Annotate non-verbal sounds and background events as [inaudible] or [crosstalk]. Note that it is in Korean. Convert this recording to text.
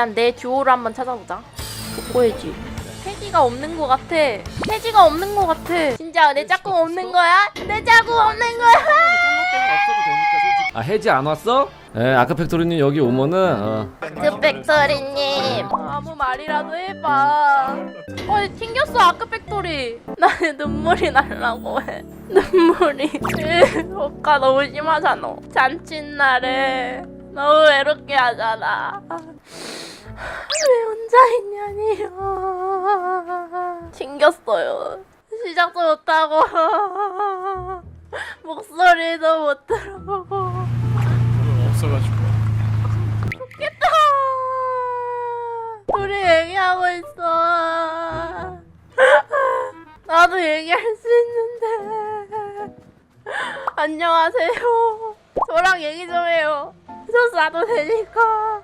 일단 내 듀오를 한번 찾아보자. 족보해지. 태지가 없는 것 같아. 태지가 없는 것 같아. 진짜 내 짝꿍 없는 거야? 내 짝꿍 없는 거야? 아 해지 안 왔어? 에 아까 팩토리님 여기 오면은 어, 아크팩토리님 아무 말이라도 해봐 어 튕겼어 아크팩토리 나는 [laughs] 눈물이 날라고 해 [laughs] 눈물이 [laughs] 오빠 너무 심하잖아 잔칫날에 너무 외롭게 하잖아 왜 혼자 있냐니요 튕겼어요 시작도 못하고 목소리도 못 들어보고 없어가지고 좋겠다. 우리 얘기하고 있어. 나도 얘기할 수 있는데. 안녕하세요. 저랑 얘기 좀 해요. 做啥都 là 个